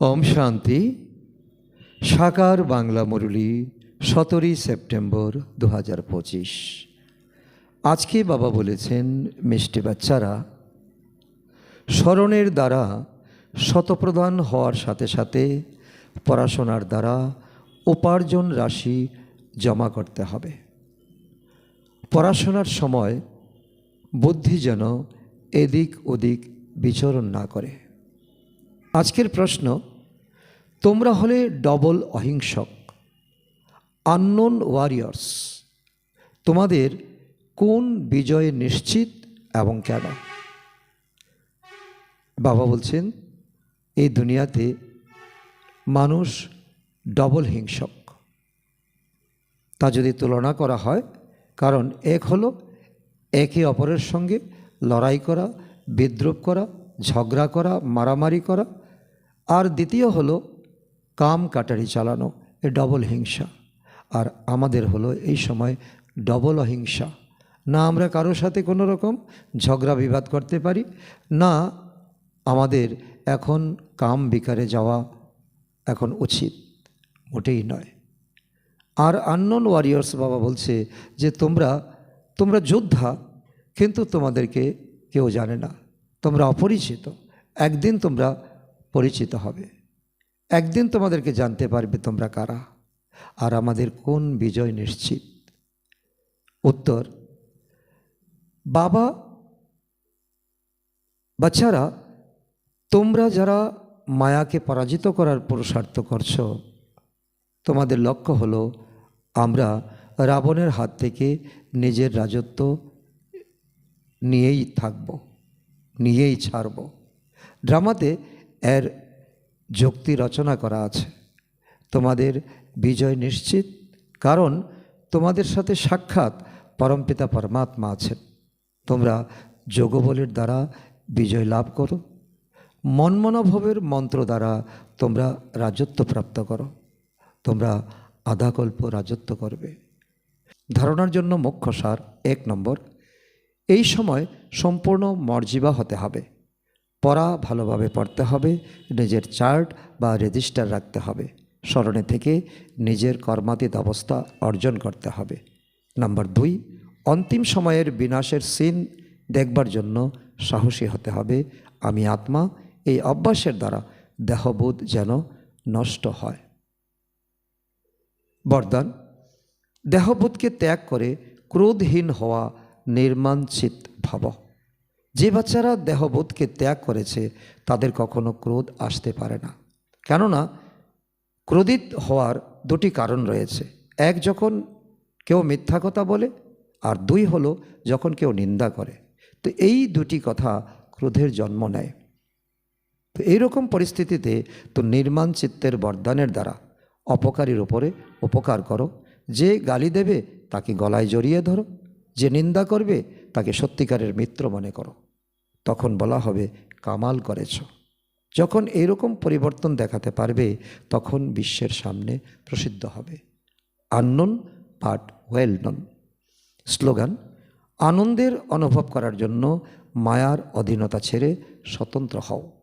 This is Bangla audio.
ওম শান্তি। সাকার বাংলা মুরলী, সতেরোই সেপ্টেম্বর দু হাজার পঁচিশ। আজকে বাবা বলেছেন, মিষ্টি বাচ্চারা, স্মরণের দ্বারা শতপ্রদান হওয়ার সাথে সাথে পড়াশোনার দ্বারা উপার্জন রাশি জমা করতে হবে। পড়াশোনার সময় বুদ্ধি যেন এদিক ওদিক বিচরণ না করে। আজকের প্রশ্ন, তোমরা হলে ডবল অহিংসক, আননোন ওয়ারিয়র্স, তোমাদের কোন বিজয় নিশ্চিত এবং কেন? বাবা বলছেন, এই দুনিয়াতে মানুষ ডবল হিংসক। তা যদি তুলনা করা হয়, কারণ এক হলো একে অপরের সঙ্গে লড়াই করা, বিদ্রোপ করা, ঝগড়া করা, মারামারি করা আর দ্বিতীয় হলো কাম কাটারি চালানো, এ ডবল হিংসা। আর আমাদের হলো এই সময় ডবল অহিংসা। না আমরা কারোর সাথে কোনো রকম ঝগড়া বিবাদ করতে পারি, না আমাদের এখন কাম বিকারে যাওয়া এখন উচিত, মোটেই নয়। আর আননোন ওয়ারিয়ার্স বাবা বলছে যে, তোমরা তোমরা যোদ্ধা, কিন্তু তোমাদেরকে কেউ জানে না। তোমরা অপরিচিত। একদিন তোমরা পরিচিত হবে। একদিন তোমাদেরকে জানতে পারবে তোমরা কারা আর আমাদের কোন বিজয় নিশ্চিত। উত্তর, বাবা বাচ্চারা, তোমরা যারা মায়াকে পরাজিত করার পুরুষার্থ করছ, তোমাদের লক্ষ্য হলো আমরা রাবণের হাত থেকে নিজের রাজত্ব নিয়েই থাকব, নিয়েই ছাড়ব। ড্রামাতে এর যুক্তি রচনা করা আছে। তোমাদের বিজয় নিশ্চিত, কারণ তোমাদের সাথে সাক্ষাৎ পরমপিতা পরমাত্মা আছেন। তোমরা যোগবলের দ্বারা বিজয় লাভ করো। মনমনোভবের মন্ত্র দ্বারা তোমরা রাজত্ব প্রাপ্ত করো। তোমরা আধাকল্প রাজত্ব করবে। ধারণার জন্য মুখ্য সার এক নম্বর, এই সময় সম্পূর্ণ মর্জিবা হতে হবে। পড়া ভালোভাবে পড়তে হবে, নিজের চার্ট বা রেজিস্টার রাখতে হবে। স্মরণে থেকে নিজের কর্মাতীত অবস্থা অর্জন করতে হবে। নাম্বার দুই, অন্তিম সময়ের বিনাশের সিন দেখবার জন্য সাহসী হতে হবে। আমি আত্মা, এই অভ্যাসের দ্বারা দেহবোধ যেন নষ্ট হয়। বরদান, দেহবোধকে ত্যাগ করে ক্রোধহীন হওয়া নির্মাণচিত ভাব। যে বাচ্চারা দেহবোধকে ত্যাগ করেছে, তাদের কখনো ক্রোধ আসতে পারে না। কেননা, ক্রোধিত হওয়ার দুটি কারণ রয়েছে। এক, যখন কেউ মিথ্যা কথা বলে, আর দুই হলো, যখন কেউ নিন্দা করে। তো এই দুটি কথা ক্রোধের জন্ম নেয়। তো এইরকম পরিস্থিতিতে, তো নির্মাণ চিত্তের বরদানের দ্বারা অপকারীর ওপরে উপকার করো। যে গালি দেবে, তাকে গলায় জড়িয়ে ধরো। যে নিন্দা করবে, তাকে সত্যিকারের মিত্র মনে করো। তখন বলা হবে, কামাল করেছ। যখন এইরকম পরিবর্তন দেখাতে পারবে, তখন বিশ্বের সামনে প্রসিদ্ধ হবে। Unknown but well known. Slogan, আনন্দের অনুভব করার জন্য মায়ার অধীনতা ছেড়ে স্বতন্ত্র হও।